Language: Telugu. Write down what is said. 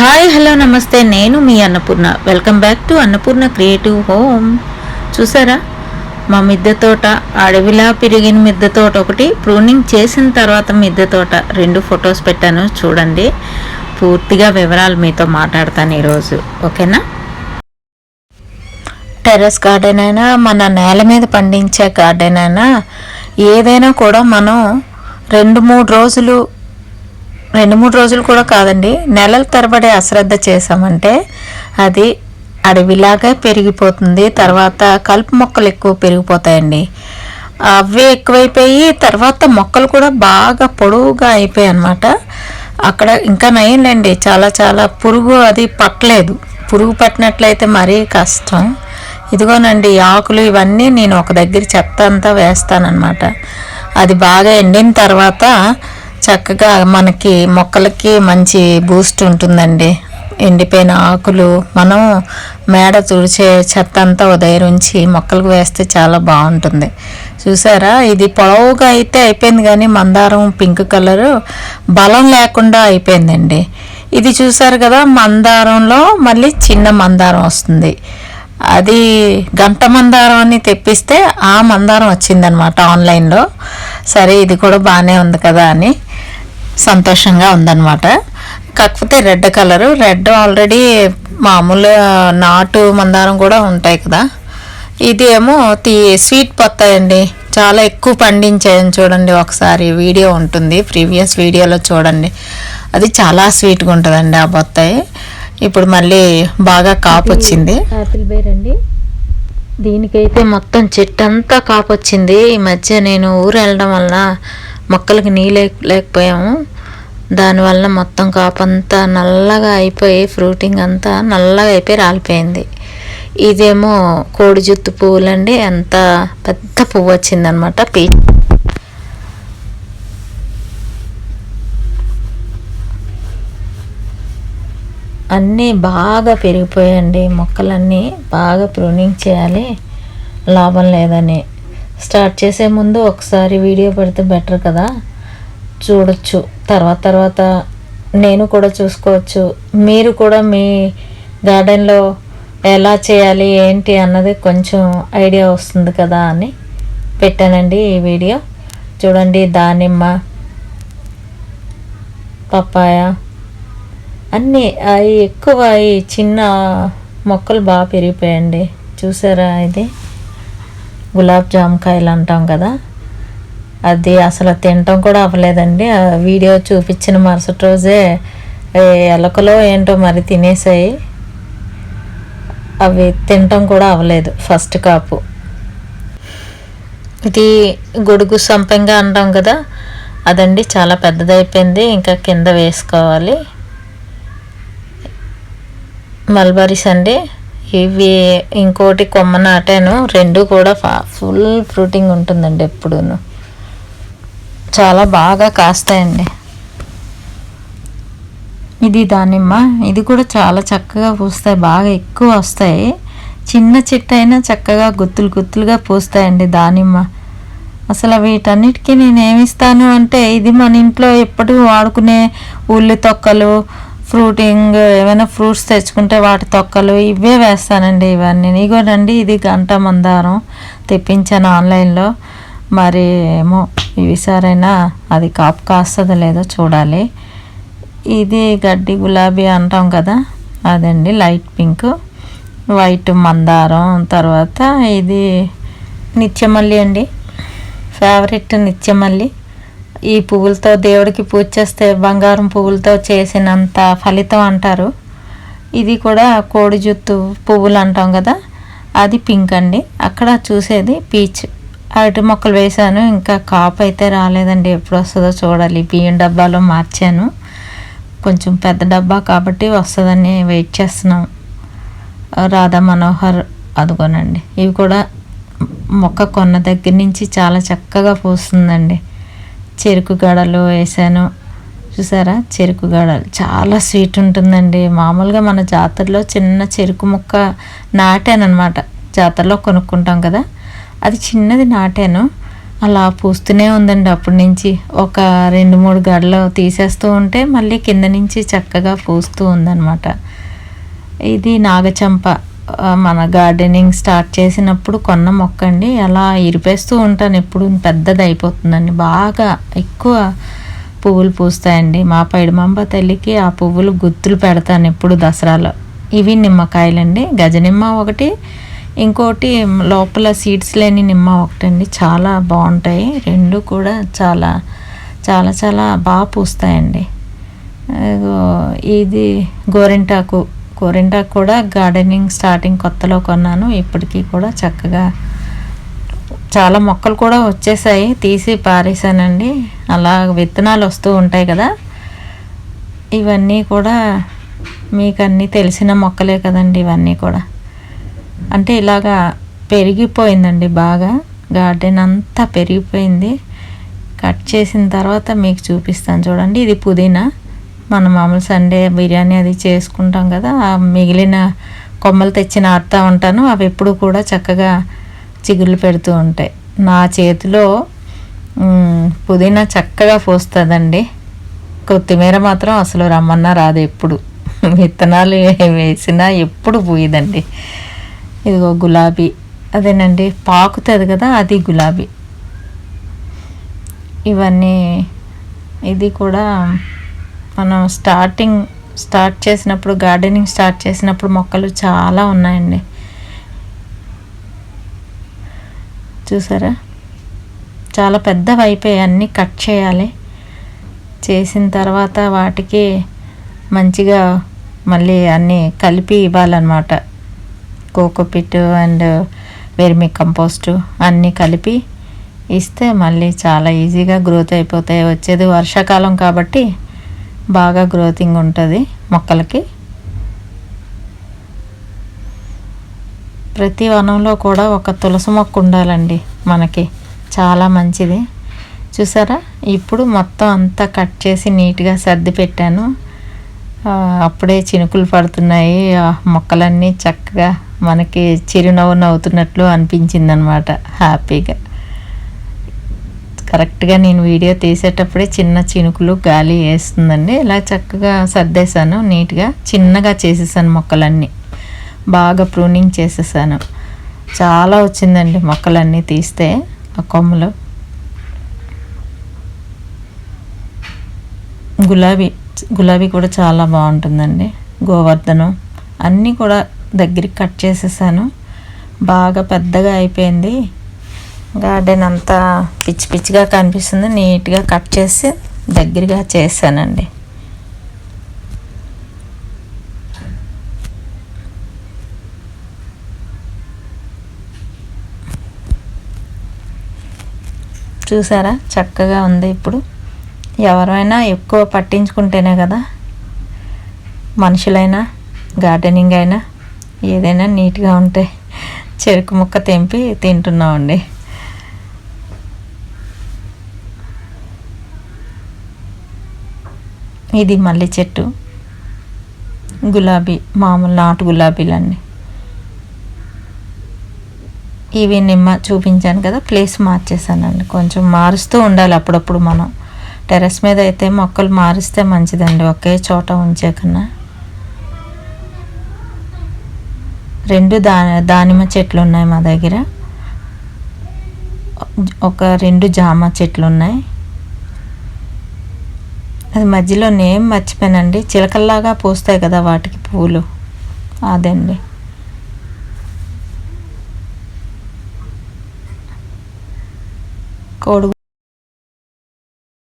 హాయ్ హలో నమస్తే. నేను మీ Annapurna. Welcome back to Annapurna creative home చూసారా? మా మిద్దె తోట అడవిలా పెరిగిన మిద్దె తోట ఒకటి. ప్రూనింగ్ చేసిన తర్వాత మిద్దె తోట. రెండు ఫొటోస్ పెట్టాను. చూడండి. పూర్తిగా వివరాలు మీతో మాట్లాడతాను ఈరోజు. ఓకేనా? టెర్రస్ గార్డెన్ అయినా మన నేల మీద పండించే గార్డెన్ అయినా ఏదైనా కూడా మనం రెండు మూడు రోజులు రెండు మూడు రోజులు కూడా కాదండి. నెలల తరబడి అశ్రద్ధ చేసామంటే అది అడవిలాగా పెరిగిపోతుంది. తర్వాత కలుపు మొక్కలు ఎక్కువ పెరిగిపోతాయండి. అవే ఎక్కువైపోయి తర్వాత మొక్కలు కూడా బాగా పొడవుగా అయిపోయాయి అనమాట అక్కడ ఇంకా నయంలేండి చాలా చాలా పురుగు అది పట్టలేదు. పురుగు పట్టినట్లయితే మరీ కష్టం. ఇదిగోనండి ఆకులు ఇవన్నీ నేను ఒక దగ్గర చెత్త అంతా వేస్తానన్నమాట. అది బాగా ఎండిన తర్వాత చక్కగా మనకి మొక్కలకి మంచి బూస్ట్ ఉంటుందండి. ఎండిపోయిన ఆకులు మనం మేడ తుడిచే చెత్త అంతా ఉదయం ఉంచి మొక్కలకు వేస్తే చాలా బాగుంటుంది. చూసారా? ఇది పొడవుగా అయితే అయిపోయింది కానీ మందారం పింక్ కలరు బలం లేకుండా అయిపోయిందండి. ఇది చూసారు కదా మందారంలో మళ్ళీ చిన్న మందారం వస్తుంది. అది గంట మందారం అని తెప్పిస్తే ఆ మందారం వచ్చిందనమాట ఆన్లైన్లో. సరే ఇది కూడా బాగానే ఉంది కదా అని సంతోషంగా ఉందన్నమాట. కాకపోతే రెడ్ కలరు. రెడ్ ఆల్రెడీ మామూలు నాటు మందారం కూడా ఉంటాయి కదా. ఇది ఏమో తీ స్వీట్ పొత్తాయండి. చాలా ఎక్కువ పండించాయని చూడండి. ఒకసారి వీడియో ఉంటుంది ప్రీవియస్ వీడియోలో చూడండి. అది చాలా స్వీట్గా ఉంటుందండి ఆ బొత్తాయి. ఇప్పుడు మళ్ళీ బాగా కాపు వచ్చింది. యాపిల్ బేర్ అండి దీనికైతే మొత్తం చెట్టు అంతా కాపు వచ్చింది. ఈ మధ్య నేను ఊరు వెళ్ళడం వల్ల మొక్కలకి నీళ్ళు లేకపోయాము. దానివల్ల మొత్తం కాపు అంతా నల్లగా అయిపోయి ఫ్రూటింగ్ అంతా నల్లగా అయిపోయి రాలిపోయింది. ఇదేమో కోడి జుత్తు పువ్వులండి. ఎంత పెద్ద పువ్వు వచ్చిందనమాట. పీ అన్నీ బాగా పెరిగిపోయాయండి. మొక్కలన్నీ బాగా ప్రూనింగ్ చేయాలి. లాభం లేదని. స్టార్ట్ చేసే ముందు ఒకసారి వీడియో పెడితే బెటర్ కదా. చూడొచ్చు. తర్వాత తర్వాత నేను కూడా చూసుకోవచ్చు. మీరు కూడా మీ గార్డెన్లో ఎలా చేయాలి ఏంటి అన్నది కొంచెం ఐడియా వస్తుంది కదా అని పెట్టానండి ఈ వీడియో. చూడండి దానిమ్మ పప్పాయ అన్నీ అవి ఎక్కువ ఈ చిన్న మొక్కలు బాగా పెరిగిపోయండి చూసారా ఇది? గులాబ్ జామకాయలు అంటాం కదా? అది అసలు తినటం కూడా అవ్వలేదండి. ఆ వీడియో చూపించిన మరుసటి రోజే ఏ ఎలకలో ఏంటో మరి తినేసాయి. అవి తినటం కూడా అవ్వలేదు ఫస్ట్ కాపు. ఇది గొడుగు సంపంగా అంటాం కదా? అదండి చాలా పెద్దదైపోయింది. ఇంకా కింద వేసుకోవాలి. మల్బరీస్ అండి ఇవి ఇంకోటి కొమ్మ నాటాను. రెండు కూడా ఫుల్ ఫ్రూటింగ్ ఉంటుందండి ఎప్పుడూను. చాలా బాగా కాస్తాయండి. ఇది దానిమ్మ. ఇది కూడా చాలా చక్కగా పూస్తాయి. బాగా ఎక్కువ వస్తాయి. చిన్న చెట్టు అయినా చక్కగా గుత్తులు గుత్తులుగా పూస్తాయండి దానిమ్మ. అసలు వీటన్నిటికీ నేను ఏమిస్తాను అంటే ఇది మన ఇంట్లో ఎప్పుడు వాడుకునే ఉల్లి తొక్కలు ఫ్రూటింగ్ ఏమైనా ఫ్రూట్స్ తెచ్చుకుంటే వాటి తొక్కలు ఇవే వేస్తానండి ఇవన్నీ. ఇగోనండి ఇది గంట మందారం తెప్పించాను ఆన్లైన్లో. మరి ఏమో ఈసారైనా అది కాపు కాస్తుందో లేదో చూడాలి. ఇది గడ్డి గులాబీ అంటాం కదా అదండి లైట్ పింక్. వైట్ మందారం తర్వాత ఇది నిత్యమల్లి అండి. ఫేవరెట్ నిత్యమల్లి. ఈ పువ్వులతో దేవుడికి పూజ చేస్తే బంగారం పువ్వులతో చేసినంత ఫలితం అంటారు. ఇది కూడా కోడి జుత్తు పువ్వులు అంటాం కదా అది పింక్ అండి. అక్కడ చూసేది పీచ్. అరటి మొక్కలు వేశాను ఇంకా కాపు అయితే రాలేదండి. ఎప్పుడు వస్తుందో చూడాలి. బియ్యం డబ్బాలో మార్చాను. కొంచెం పెద్ద డబ్బా కాబట్టి వస్తుందని వెయిట్ చేస్తున్నాం. రాధా మనోహర్ అదిగోనండి. ఇవి కూడా మొక్క కొన్న దగ్గర నుంచి చాలా చక్కగా పూస్తుందండి. చెరుకు గడలు వేసాను. చూసారా? చెరుకు గడలు. చాలా స్వీట్ ఉంటుందండి. మామూలుగా మన జాతరలో చిన్న చెరుకు ముక్క నాటానమాట జాతరలో కొనుక్కుంటాం కదా. అది చిన్నది నాటాను. అలా పూస్తూనే ఉందండి అప్పటి నుంచి. ఒక రెండు మూడు గడలు తీసేస్తూ ఉంటే మళ్ళీ కింద నుంచి చక్కగా పూస్తూ ఉందన్నమాట. ఇది నాగచంప. మన గార్డెనింగ్ స్టార్ట్ చేసినప్పుడు కొన్న మొక్క అండి అలా ఇరిపేస్తూ ఉంటాను. ఎప్పుడు పెద్దది అయిపోతుందండి. బాగా ఎక్కువ పువ్వులు పూస్తాయండి. మా పైడిమాంబ తల్లికి ఆ పువ్వులు గుత్తులు పెడతాను ఎప్పుడు దసరాలో. ఇవి నిమ్మకాయలండి. గజనిమ్మ ఒకటి ఇంకోటి లోపల సీడ్స్ లేని నిమ్మ ఒకటండి. చాలా బాగుంటాయి. రెండు కూడా చాలా చాలా చాలా బాగా పూస్తాయండి. ఇది గోరింటాకు గోరింటాకు కూడా గార్డెనింగ్ స్టార్టింగ్ కొత్తలో కొన్నాను. ఇప్పటికీ కూడా చక్కగా చాలా మొక్కలు కూడా వచ్చేసాయి. తీసి పారేసానండి అలా విత్తనాలు వస్తూ ఉంటాయి కదా. ఇవన్నీ కూడా మీకు అన్నీ తెలిసిన మొక్కలే కదండి ఇవన్నీ కూడా. అంటే ఇలాగా పెరిగిపోయిందండి బాగా. గార్డెన్ అంతా పెరిగిపోయింది. కట్ చేసిన తర్వాత మీకు చూపిస్తాను. చూడండి ఇది పుదీనా. మనం మామూలు సండే బిర్యానీ అది చేసుకుంటాం కదా ఆ మిగిలిన కొమ్మలు తెచ్చి నాటుతూ ఉంటాను అవి ఎప్పుడు కూడా చక్కగా చిగుళ్ళు పెడుతూ ఉంటాయి. నా చేతిలో పుదీనా చక్కగా పోస్తుందండి. కొత్తిమీర మాత్రం అసలు రమ్మన్నా రాదు ఎప్పుడు. విత్తనాలు వేసినా ఎప్పుడు పోయేదండి. ఇదిగో గులాబీ అదేనండి పాకుతుంది కదా అది గులాబీ. ఇవన్నీ ఇది కూడా మనం స్టార్టింగ్ స్టార్ట్ చేసినప్పుడు గార్డెనింగ్ స్టార్ట్ చేసినప్పుడు మొక్కలు చాలా ఉన్నాయండి. చూసారా? చాలా పెద్దవి అయిపోయాయి అన్నీ కట్ చేయాలి. చేసిన తర్వాత వాటికి మంచిగా మళ్ళీ అన్నీ కలిపి ఇవ్వాలన్నమాట. కోకోపిట్ అండ్ వెర్మి కంపోస్టు అన్నీ కలిపి ఇస్తే మళ్ళీ చాలా ఈజీగా గ్రోత్ అయిపోతాయి. వచ్చేది వర్షాకాలం కాబట్టి బాగా గ్రోతింగ్ ఉంటుంది మొక్కలకి. ప్రతి వనంలో కూడా ఒక తులసి మొక్క ఉండాలండి మనకి. చాలా మంచిది. చూసారా? ఇప్పుడు మొత్తం అంతా కట్ చేసి నీట్గా సర్ది పెట్టాను. అప్పుడే చినుకులు పడుతున్నాయి. మొక్కలన్నీ చక్కగా మనకి చిరునవ్వు నవ్వుతున్నట్లు అనిపించింది అనమాట హ్యాపీగా. కరెక్ట్గా నేను వీడియో తీసేటప్పుడే చిన్న చినుకులు గాలి వేస్తుందండి. ఇలా చక్కగా సర్దేశాను నీట్గా చిన్నగా చేసేసాను మొక్కలన్నీ. బాగా ప్రూనింగ్ చేసేసాను చాలా వచ్చిందండి మొక్కలన్నీ తీస్తే ఆ కొమ్మలు. గులాబీ గులాబీ కూడా చాలా బాగుంటుందండి. గోవర్ధనం అన్నీ కూడా దగ్గరికి కట్ చేసేసాను బాగా పెద్దగా అయిపోయింది. గార్డెన్ అంతా పిచ్చి పిచ్చిగా కనిపిస్తుంది. నీట్గా కట్ చేసి దగ్గరగా చేశానండి. చూసారా? చక్కగా ఉంది ఇప్పుడు. ఎవరైనా ఎక్కువ పట్టించుకుంటేనే కదా మనుషులైనా గార్డెనింగ్ అయినా ఏదైనా నీట్గా ఉంటే చెరుకు ముక్క తెంపి తింటున్నామండి. ఇది మల్లె చెట్టు. గులాబీ మామూలు నాటు గులాబీలండి ఇవి నిమ్మ చూపించాను కదా ప్లేస్ మార్చేసానండి కొంచెం మారుస్తూ ఉండాలి అప్పుడప్పుడు మనం. టెర్రస్ మీద అయితే మొక్కలు మారిస్తే మంచిదండి ఒకే చోట ఉంచే కన్నా. రెండు దా దానిమ్మ చెట్లు ఉన్నాయి మా దగ్గర. ఒక రెండు జామ చెట్లు ఉన్నాయి. అది మధ్యలో నేమ్ మర్చిపోయానండి. చిలకల్లాగా పూస్తాయి కదా వాటికి పువ్వులు. అదండి. కోడి